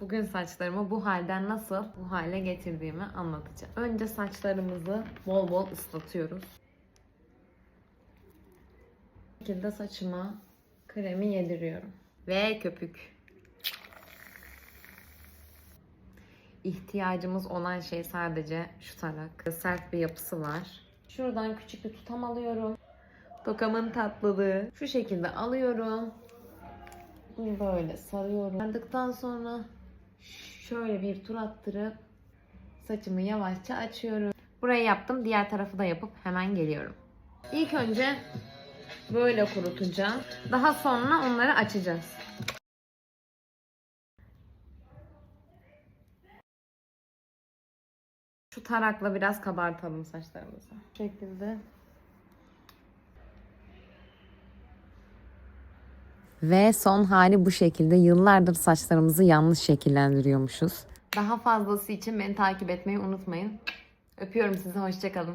Bugün saçlarımı bu halden nasıl bu hale getirdiğimi anlatacağım. Önce saçlarımızı bol bol ıslatıyoruz. Bu şekilde saçıma kremi yediriyorum. Ve köpük. İhtiyacımız olan şey sadece şu tarak. Sert bir yapısı var. Şuradan küçük bir tutam alıyorum. Tokamın tatlılığı. Şu şekilde alıyorum. Böyle sarıyorum. Sardıktan sonra şöyle bir tur attırıp saçımı yavaşça açıyorum. Burayı yaptım. Diğer tarafı da yapıp hemen geliyorum. İlk önce böyle kurutacağım. Daha sonra onları açacağız. Şu tarakla biraz kabartalım saçlarımızı. Bu şekilde. Ve son hali bu şekilde. Yıllardır saçlarımızı yanlış şekillendiriyormuşuz. Daha fazlası için beni takip etmeyi unutmayın. Öpüyorum sizi. Hoşçakalın.